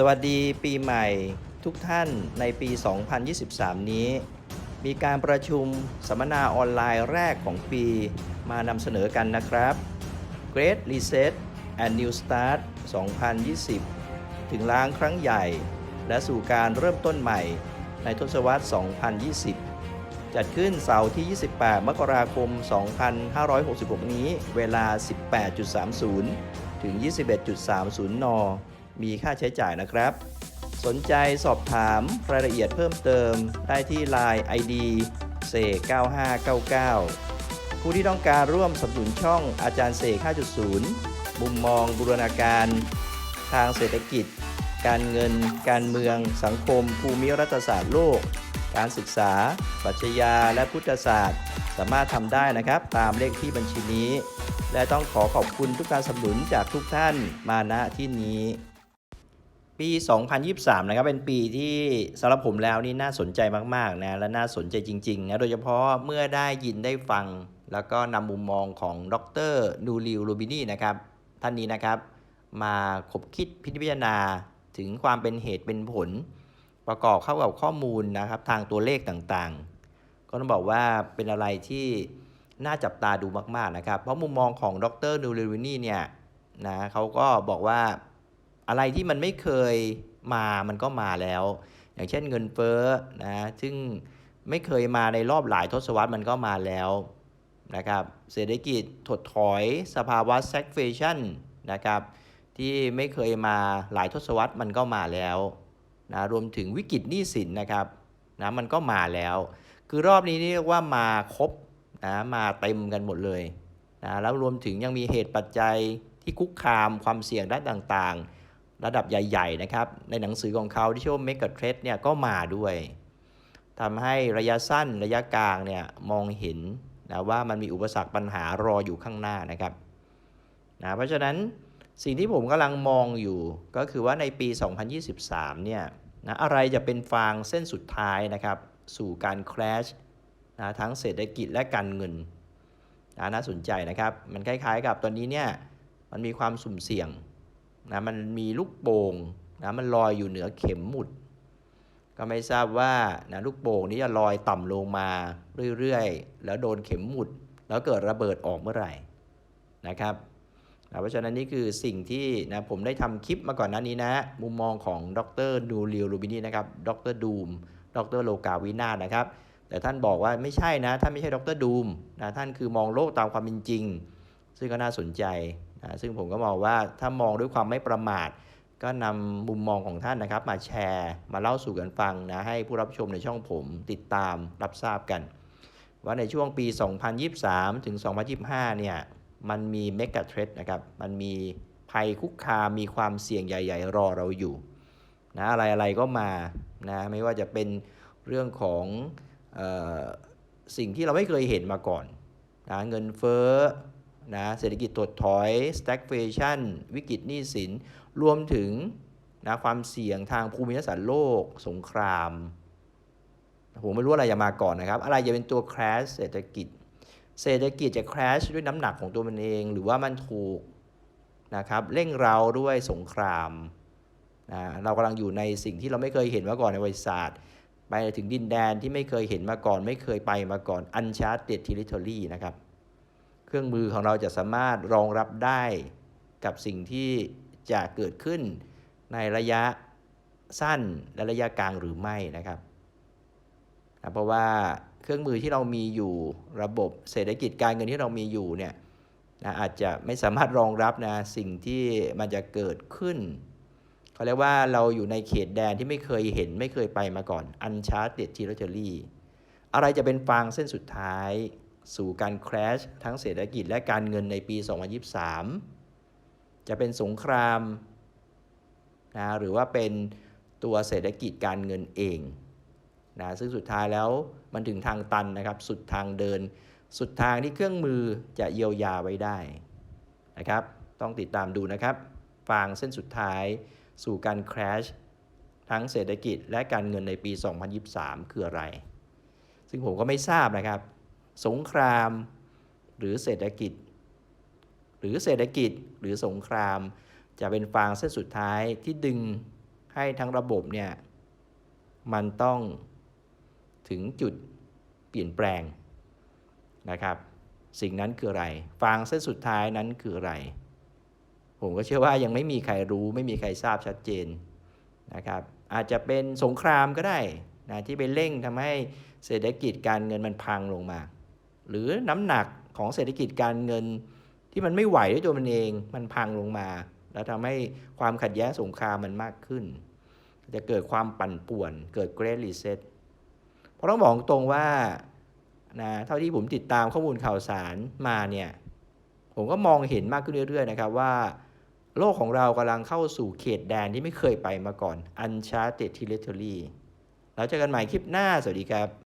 สวัสดีปีใหม่ทุกท่านในปี 2023 นี้ มีการประชุมสัมมนาออนไลน์แรกของปีมานำเสนอกันนะครับ Great Reset and New Start 2020 ถึงล้างครั้งใหญ่ และสู่การเริ่มต้นใหม่ในทศวรรษ 2020 จัดขึ้นเสาร์ที่ 28 มกราคม 2566 นี้ เวลา 18.30 ถึง 21.30 น มีค่าใช้จ่ายนะครับ สนใจสอบถามรายละเอียดเพิ่มเติมได้ที่ Line ID เสก9599 ผู้ที่ต้องการร่วมสนับสนุนช่องอาจารย์เสก5.0 มุมมองบูรณาการ ทางเศรษฐกิจ การเงิน การเมือง สังคม ภูมิรัฐศาสตร์โลก การศึกษา ปรัชญา และพุทธศาสตร์ สามารถทำได้นะครับ ตามเลขที่บัญชีนี้ และต้องขอขอบคุณทุกการสนับสนุนจากทุกท่านมาณที่นี้ ปี 2023 นะครับ เป็นปีที่สำหรับผมแล้วนี่น่าสนใจมากๆนะ และน่าสนใจจริงๆนะ โดยเฉพาะเมื่อได้ยินได้ฟัง แล้วก็นำมุมมองของดรนูริวโรบินีนะครับ ท่านนี้นะครับ มาคบคิดพิจารณาถึงความเป็นเหตุเป็นผล ประกอบเข้ากับข้อมูลนะครับ ทางตัวเลขต่างๆ ก็ต้องบอกว่าเป็นอะไรที่น่าจับตาดูมากๆนะครับ เพราะมุมมองของดรนูริวโรบินีเนี่ยนะเขาก็บอกว่า อะไรที่มันไม่เคยมามันก็มาแล้ว อย่างเช่นเงินเฟ้อนะซึ่งไม่เคยมาในรอบหลายทศวรรษมันก็มาแล้วนะครับเศรษฐกิจถดถอยสภาวะแซกเฟชันนะครับที่ไม่เคยมาหลายทศวรรษมันก็มาแล้วนะรวมถึงวิกฤตหนี้สินนะครับนะมันก็มาแล้ว คือรอบนี้นี่เรียกว่ามาครบนะมาเต็มกันหมดเลยนะแล้วรวมถึงยังมีเหตุปัจจัยที่คุกคามความเสี่ยงด้านต่างๆ ระดับใหญ่ ๆ นะครับ ในหนังสือของเขาที่ชื่อว่า Mega Trade เนี่ยก็มาด้วยทำให้ระยะสั้นระยะกลางเนี่ยมองเห็นนะว่ามันมีอุปสรรคปัญหารออยู่ข้างหน้านะครับนะเพราะฉะนั้นสิ่งที่ผมกำลังมองอยู่ก็คือว่าในปี 2023 เนี่ยนะอะไรจะเป็นฟางเส้นสุดท้ายนะครับ สู่การค a s h นะทั้งเศรษฐกิจและการเงินนะน่าสนใจนะครับ มันคล้ายๆกับตอนนี้เนี่ยมันมีความสุ่มเสี่ยง นะมันมีลูกโป่งนะมันลอยอยู่เหนือเข็มหมุด ก็ไม่ทราบว่านะลูกโป่งนี้จะลอยต่ำลงมาเรื่อยๆ แล้วโดนเข็มหมุด แล้วเกิดระเบิดออกเมื่อไหร่นะครับนะเพราะฉะนั้นนี่คือสิ่งที่นะผมได้ทำคลิปมาก่อนหน้านี้นะ มุมมองของดรดูเรียวลูบินีนะครับดรดูมดรโลกาวินานะครับ แต่ท่านบอกว่าไม่ใช่นะท่านไม่ใช่ดรดูมนะท่านคือมองโลกตามความเป็นจริง ซึ่งก็น่าสนใจ นะซึ่งผมก็มองว่าถ้ามองด้วยความไม่ประมาท ก็นำมุมมองของท่านนะครับ มาแชร์มาเล่าสู่กันฟังนะให้ผู้รับชมในช่องผมติดตามรับทราบกัน ว่าในช่วงปี 2023 ถึง 2025 เนี่ยมันมีเมกะเทรดนะครับมันมีภัยคุกคามมีความเสี่ยงใหญ่ ๆ รอเราอยู่นะอะไรๆก็มานะไม่ว่าจะเป็นเรื่องของออสิ่งที่เราไม่เคยเห็นมาก่อนนะเงินเฟ้อ นะเศรษฐกิจถดถอย stagflation วิกฤตหนี้สิน รวมถึงนะความเสี่ยงทางภูมิรัศาสตร์โลก สงคราม ผมไม่รู้อะไรจะมาก่อนนะครับ อะไรจะเป็นตัว crash เศรษฐกิจ เศรษฐกิจจะ crash ด้วยน้ำหนักของตัวมันเอง หรือว่ามันถูกนะครับเร่งเร้าด้วยสงครามนะเรากำลังอยู่ในสิ่งที่เราไม่เคยเห็นมาก่อนในประวัติศาสตร์ ไปถึงดินแดนที่ไม่เคยเห็นมาก่อน ไม่เคยไปมาก่อน uncharted territory นะครับ เครื่องมือของเราจะสามารถรองรับได้กับสิ่งที่จะเกิดขึ้นในระยะสั้นและระยะกลางหรือไม่นะครับนะเพราะว่าเครื่องมือที่เรามีอยู่ระบบเศรษฐกิจการเงินที่เรามีอยู่เนี่ยนะอาจจะไม่สามารถรองรับนะสิ่งที่มันจะเกิดขึ้นเขาเรียกว่าเราอยู่ในเขตแดนที่ไม่เคยเห็นไม่เคยไปมาก่อน uncharted territory อะไรจะเป็นฟางเส้นสุดท้าย สู่การ crash ทั้งเศรษฐกิจและการเงินในปี 2023 จะเป็นสงครามนะหรือว่าเป็นตัวเศรษฐกิจการเงินเองนะซึ่งสุดท้ายแล้วมันถึงทางตันนะครับ สุดทางเดิน สุดทางที่เครื่องมือจะเยียวยาไว้ได้นะครับ ต้องติดตามดูนะครับ ฟางเส้นสุดท้ายสู่การ crash ทั้งเศรษฐกิจและการเงินในปี 2023 คืออะไร ซึ่งผมก็ไม่ทราบนะครับ สงคราม หรือเศรษฐกิจ หรือเศรษฐกิจหรือสงคราม จะเป็นฟางเส้นสุดท้ายที่ดึงให้ทั้งระบบเนี่ยมันต้องถึงจุดเปลี่ยนแปลงนะครับ สิ่งนั้นคืออะไร ฟางเส้นสุดท้ายนั้นคืออะไร ผมก็เชื่อว่ายังไม่มีใครรู้ไม่มีใครทราบชัดเจนนะครับ อาจจะเป็นสงครามก็ได้นะที่ไปเร่งทำให้เศรษฐกิจการเงินมันพังลงมา หรือน้ำหนักของเศรษฐกิจการเงิน ที่มันไม่ไหวด้วยตัวมันเองมันพังลงมา แล้วทำให้ความขัดแย้งสงครามมันมากขึ้น จะเกิดความปั่นป่วนเกิด Great Reset เพราะต้องบอกตรงว่านะเท่าที่ผมติดตามข้อมูลข่าวสารมาเนี่ยผมก็มองเห็นมากขึ้นเรื่อยๆนะครับว่า โลกของเรากำลังเข้าสู่เขตแดนที่ไม่เคยไปมาก่อน Uncharted Territory แล้วเจอกันใหม่คลิปหน้า สวัสดีครับ